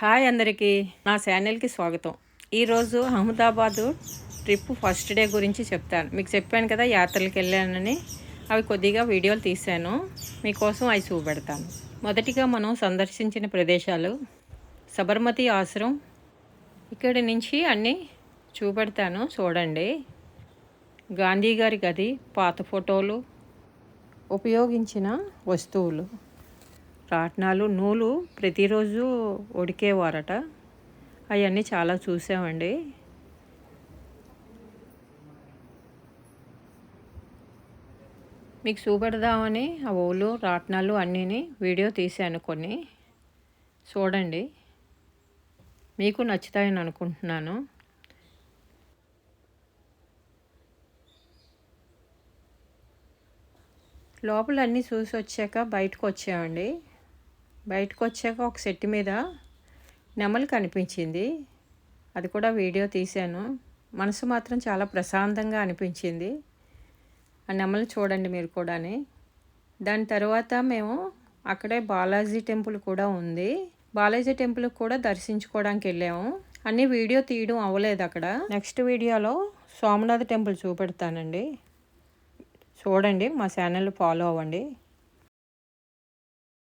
Hi అందరికీ నా ఛానల్కి స్వాగతం. ఈరోజు అహ్మదాబాదు ట్రిప్ ఫస్ట్ డే గురించి చెప్తాను. మీకు చెప్పాను కదా యాత్రలకు వెళ్ళానని. అవి కొద్దిగా వీడియోలు తీశాను. మీకోసం అవి చూపెడతాను. మొదటిగా మనం సందర్శించిన ప్రదేశాలు. సబర్మతి ఆశ్రమం. ఇక్కడి నుంచి అన్నీ చూపెడతాను చూడండి. గాంధీ గారి గది పాత ఫోటోలు ఉపయోగించిన వస్తువులు. రాట్నాలు నూలు ప్రతిరోజు ఉడికేవారట. అవన్నీ చాలా చూసామండి. మీకు చూపెడదామని ఆ ఓలు రాట్నాలు అన్నీని వీడియో తీశాను కొన్ని. చూడండి. మీకు నచ్చుతాయని అనుకుంటున్నాను. లోపల అన్నీ చూసి వచ్చాక బయటకు వచ్చామండి బయటకు వచ్చాక ఒక సెట్టు మీద నెమలి కనిపించింది. అది కూడా వీడియో తీశాను. మనసు మాత్రం చాలా ప్రశాంతంగా అనిపించింది. ఆ నెమలు చూడండి మీరు కూడాని. దాని తర్వాత మేము అక్కడే బాలాజీ టెంపుల్ కూడా ఉంది. బాలాజీ టెంపుల్ కూడా దర్శించుకోవడానికి వెళ్ళాము. అన్ని వీడియో తీయడం అవ్వలేదు అక్కడ. నెక్స్ట్ వీడియోలో సోమనాథ్ టెంపుల్ చూపెడతానండి. చూడండి మా ఛానల్ ఫాలో అవ్వండి.